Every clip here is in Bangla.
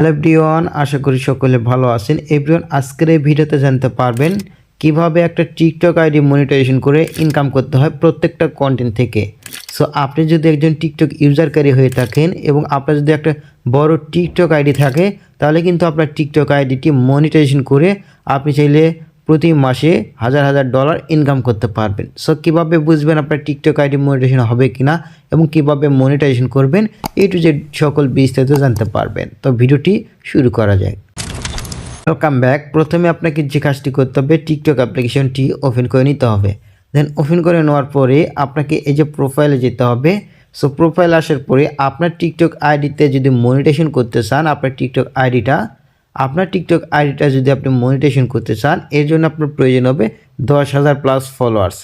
হ্যালো এভরিওয়ান, আশা করি সকলে ভালো আছেন। এভরিওয়ান, আজকের এই ভিডিওতে জানতে পারবেন কীভাবে একটা টিকটক আইডি মনিটাইজেশন করে ইনকাম করতে হয় প্রত্যেকটা কন্টেন্ট থেকে। সো আপনি যদি একজন টিকটক ইউজারকারী হয়ে থাকেন এবং আপনার যদি একটা বড় টিকটক আইডি থাকে, তাহলে কিন্তু আপনার টিকটক আইডিটি মনিটাইজেশন করে আপনি চাইলে প্রতি মাসে হাজার হাজার ডলার ইনকাম করতে পারবেন। সো কীভাবে বুঝবেন আপনার টিকটক আইডি মনিটাইজেশন হবে কিনা এবং কীভাবে মনিটাইজেশন করবেন? এই টু জেড সকল বিস্তারিত জানতে পারবেন। তো ভিডিওটি শুরু করা যায় ওয়েলকাম ব্যাক প্রথমে আপনাকে যে কাজটি করতে হবে টিকটক অ্যাপ্লিকেশনটি ওপেন করে নিতে হবে। দেন ওপেন করে নেওয়ার পরে আপনাকে এই যে প্রোফাইলে যেতে হবে। সো প্রোফাইল আসার পরে আপনার টিকটক আইডিতে যদি মনিটেশন করতে চান, আপনার টিকটক আইডিটা আপনার টিকটক আইডিটা যদি আপনি মনিটেশন করতে চান, এর জন্য আপনার প্রয়োজন হবে দশ হাজার প্লাস ফলোয়ার্স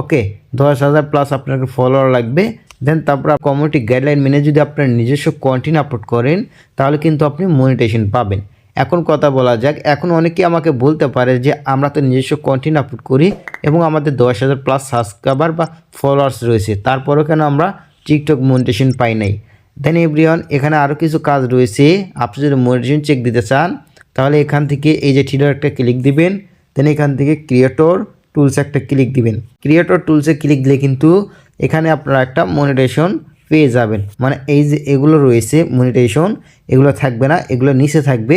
ওকে দশ হাজার প্লাস আপনাকে ফলোয়ার লাগবে। দেন তারপর কমিউনিটি গাইডলাইন মেনে যদি আপনার নিজস্ব কন্টেন্ট আপলোড করেন, তাহলে কিন্তু আপনি মনিটেশন পাবেন। এখন কথা বলা যাক, এখন অনেকে আমাকে বলতে পারে যে আমরা তো নিজস্ব কন্টেন্ট আপলোড করি এবং আমাদের দশ হাজার প্লাস সাবস্ক্রাইবার বা ফলোয়ার্স রয়েছে, তারপরেও কেন আমরা টিকটক মনিটেশন পাই নাই? দেন এভরিওয়ান এখানে আরও কিছু কাজ রয়েছে। আপনি যদি মনিটেশন চেক দিতে চান, তাহলে এখান থেকে এই যে ঠিডার একটা ক্লিক দিবেন। দেন এখান থেকে ক্রিয়েটর টুলস একটা ক্লিক দিবেন। ক্রিয়েটর টুলসে ক্লিক দিলে কিন্তু এখানে আপনারা একটা মনিটেশন পেয়ে যাবেন। মানে এই যে এগুলো রয়েছে, মনিটেশন, এগুলো থাকবে না, এগুলো নিচে থাকবে।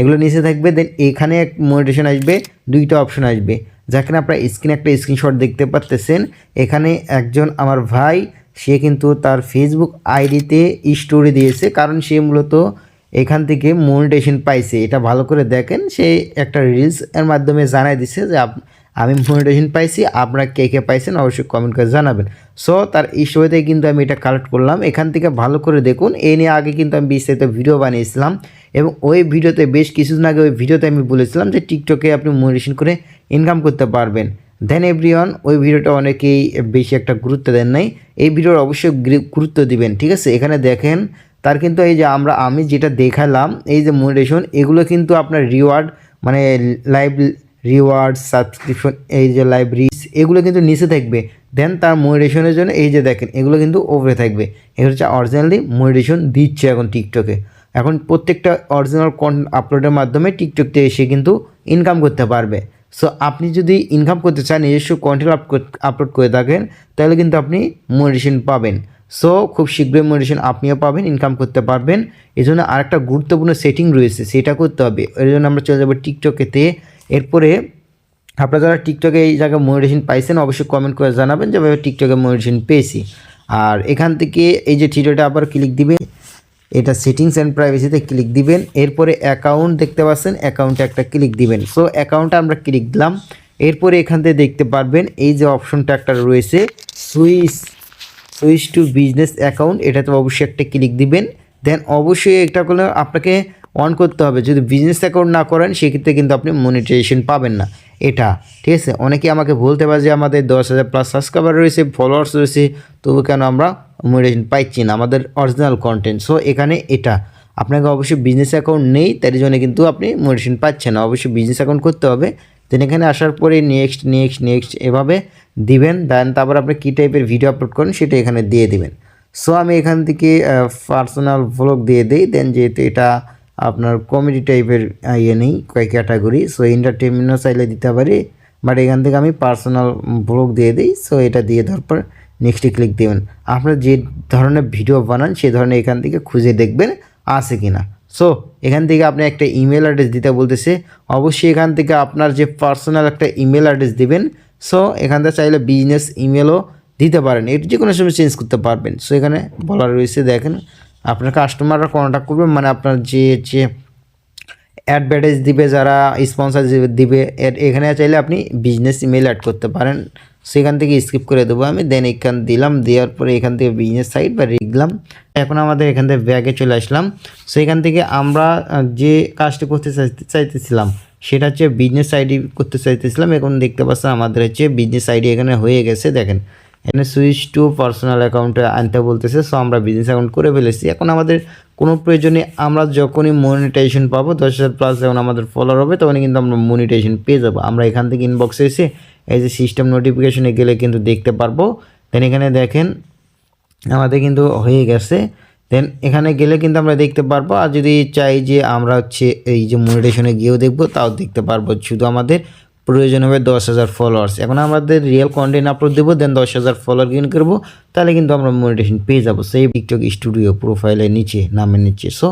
এগুলো নিচে থাকবে দেন এখানে এক মনিটেশন আসবে, দুইটা অপশন আসবে। যেখানে আপনারা স্ক্রিনে একটা স্ক্রিনশট দেখতে পাচ্তেছেন এখানে একজন আমার ভাই সে কিন্তু তার ফেসবুক আইডিতে স্টোরি দিয়েছে, কারণ সে মূলত এখান থেকে মনিটেশন পাইছে। এটা ভালো করে দেখেন, সে একটা রিলস এর মাধ্যমে জানাই দিছে যে আমি মনিটেশন পাইছি, আপনারা কে কে পাইছেন অবশ্যই কমেন্ট করে জানাবেন। সো তার সময়তে কিন্তু আমি এটা কালেক্ট করলাম। এখান থেকে ভালো করে দেখুন, এ নিয়ে আগে কিন্তু আমি বিস্তারিত ভিডিও বানিয়েছিলাম এবং ওই ভিডিওতে বেশ কিছুদিন আগে ওই ভিডিওতে আমি বলেছিলাম যে টিকটকে আপনি মনিটেশন করে ইনকাম করতে পারবেন। দেন এভরিওয়ান ওই ভিডিওটা অনেকেই বেশি একটা গুরুত্ব দেন নাই। এই ভিডিওর অবশ্যই গুরুত্ব দিবেন, ঠিক আছে? এখানে দেখেন, তার কিন্তু এই যে আমরা, আমি যেটা দেখালাম, এই যে মোটিভেশন এগুলো কিন্তু আপনার রিওয়ার্ড মানে লাইভ রিওয়ার্ড সাবস্ক্রিপশন এই যে লাইভ রিচ এগুলো কিন্তু নিচে থাকবে। দেন তার মোটিভেশনের জন্য এই যে দেখেন, এগুলো কিন্তু ওপরে থাকবে। এগুলো হচ্ছে অরিজিনালি মোটিভেশন দিচ্ছে এখন টিকটকে এখন প্রত্যেকটা অরিজিনাল কন্টেন্ট আপলোডের মাধ্যমে টিকটকতে এসে কিন্তু ইনকাম করতে পারবে। সো আপনি যদি ইনকাম করতে চান, নিজস্ব কন্টেন্ট আপলোড করে থাকেন, তাহলে কিন্তু আপনি মোটিভেশন পাবেন। সো খুব শীঘ্রই মোটিভেশন আপনিও পাবেন ইনকাম করতে পারবেন। এই জন্য আরেকটা গুরুত্বপূর্ণ সেটিং রয়েছে, সেটা করতে হবে। এর জন্য আমরা চলে যাব টিকটকেতে এরপরে, আপনারা যারা টিকটকে এই জায়গায় মোটিভেশন পাইছেন, অবশ্যই কমেন্ট করে জানাবেন যে টিকটকে মোটিভেশন পেয়েছি। আর এখান থেকে এই যে ঠিটোটা আবার ক্লিক দিবে এটা সেটিংস অ্যান্ড প্রাইভেসিতে ক্লিক দিবেন। এরপরে অ্যাকাউন্ট দেখতে পাচ্ছেন অ্যাকাউন্টে একটা ক্লিক দিবেন। সো অ্যাকাউন্টে আমরা ক্লিক দিলাম। এরপরে এখান থেকে দেখতে পারবেন, এই যে অপশনটা একটা রয়েছে, switch switch to business account এটাতে অবশ্যই একটা ক্লিক দিবেন। দেন অবশ্যই এটা করলে আপনাকে অন করতে হবে। যদি বিজনেস অ্যাকাউন্ট না করেন, সেক্ষেত্রে কিন্তু আপনি মনিটাইজেশন পাবেন না। এটা, ঠিক আছে? অনেকে আমাকে বলতে পারে যে আমাদের দশ হাজার প্লাস সাবস্ক্রাইবার রয়েছে ফলোয়ার্স রয়েছে, তবু কেন আমরা মনিটাইজেশন পাইছি না? আমাদের অরিজিনাল কন্টেন্ট সো এখানে এটা। আপনাকে অবশ্যই বিজনেস অ্যাকাউন্ট নেই, তার জন্য কিন্তু আপনি মোটিভেশন পাচ্ছেন না। অবশ্যই বিজনেস অ্যাকাউন্ট করতে হবে দেন এখানে আসার পরে নেক্সট নেক্সট নেক্সট এভাবে দিবেন দেন তারপর আপনি কী টাইপের ভিডিও আপলোড করেন সেটা এখানে দিয়ে দিবেন। সো আমি এখান থেকে পার্সোনাল ভ্লগ দিয়ে দিই দেন যেহেতু এটা আপনার কমেডি টাইপের ইয়ে নেই কয়েক ক্যাটাগরি সো এন্টারটেনমেন্টও চাইলে দিতে পারি বাট এখান থেকে আমি পার্সোনাল ভ্লগ দিয়ে দিই সো এটা দিয়ে দেওয়ার পর নেক্সটে ক্লিক দেবেন। আপনারা যে ধরনের ভিডিও বানান, সে ধরনের এখান থেকে খুঁজে দেখবেন আছে কি না সো এখান থেকে আপনি একটা ইমেল অ্যাড্রেস দিতে বলতেছে, অবশ্যই এখান থেকে আপনার যে পার্সোনাল একটা ইমেল অ্যাড্রেস দিবেন সো এখান থেকে চাইলে বিজনেস ইমেলও দিতে পারেন। এর যে কোনো সময় চেঞ্জ করতে পারবেন। সো এখানে বলা রয়েছে, দেখেন আপনার কাস্টমাররা কন্ট্যাক্ট করবে মানে আপনার যে যে অ্যাডভার্টাইজ দিবে, যারা স্পন্সার দিবে এখানে চাইলে আপনি বিজনেস ইমেল অ্যাড করতে পারেন। সেখান থেকে স্কিপ করে দেবো আমি দেন এখান দিলাম, দেওয়ার পরে এখান থেকে বিজনেস সাইট বা লিখলাম এখন আমাদের এখান থেকে ব্যাগে চলে আসলাম। সেখান থেকে আমরা যে কাজটি করতে চাইতে, চাইতেছিলাম, সেটা হচ্ছে বিজনেস আইডি করতে চাইতেছিলাম। এখন দেখতে পাচ্ছেন আমাদের হচ্ছে বিজনেস আইডি এখানে হয়ে গেছে, দেখেন। এখানে সুইচ টু পার্সোনাল অ্যাকাউন্টে আনতে বলতেছে সো আমরা বিজনেস অ্যাকাউন্ট করে ফেলেছি। এখন আমাদের কোনো প্রয়োজনে আমরা যখনই মনিটাইজেশন পাবো, দশ হাজার প্লাস যখন আমাদের ফলোয়ার হবে, তখনই কিন্তু আমরা মনিটাইজেশন পেয়ে যাব। আমরা এখান থেকে ইনবক্সে এসে এই যে সিস্টেম নোটিফিকেশনে গেলে কিন্তু দেখতে পারব। দেন এখানে দেখেন, আমাদের কিন্তু হয়ে গেছে। দেন এখানে গেলে কিন্তু আমরা দেখতে পারব। আর যদি চাই যে আমরা হচ্ছে এই যে মনিটেশনে গিয়েও দেখব, তাও দেখতে পারব। শুধু আমাদের প্রয়োজন হবে দশ হাজার ফলোয়ার্স এখন আমাদের রিয়েল কন্টেন্ট আপলোড দেবো দেন দশ হাজার ফলোয়ার গেইন করব, তাহলে কিন্তু আমরা মনিটেশন পেয়ে যাব সেই টিকটক স্টুডিও প্রোফাইলের নিচে, নামের নিচে। সো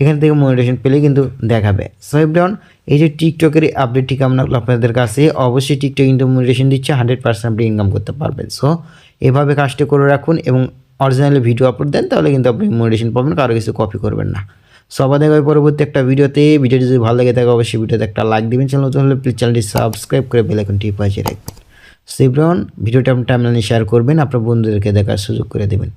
এখান থেকে মনিটেশন পেলে কিন্তু দেখাবে। সো এভরিওয়ান এই যে টিকটকের আপডেটটি কেমন আপনাদের কাছে, অবশ্যই টিকটক কিন্তু মনিটেশন দিচ্ছে হান্ড্রেড পার্সেন্ট আপনি ইনকাম করতে পারবেন। সো এভাবে কাজটি করে রাখুন এবং অরিজিনালি ভিডিও আপলোড দেন, তাহলে কিন্তু আপনি মনিটেশন পাবেন, কারও কিছু কপি করবেন না। সো আবার দেখা পরবর্তী একটা ভিডিওতে। ভিডিওটি যদি ভালো লাগে থাকে, অবশ্যই ভিডিওতে একটা লাইক দেবেন। চ্যানেল নতুন হলে প্লিজ চ্যানেলটি সাবস্ক্রাইব করে বেল আইকনটি বাজিয়ে রাখবেন। সেভরন ভিডিওটা আপনি টাইমলাইনে শেয়ার করবেন। আপনার বন্ধুদেরকে দেখার সুযোগ করে দেবেন।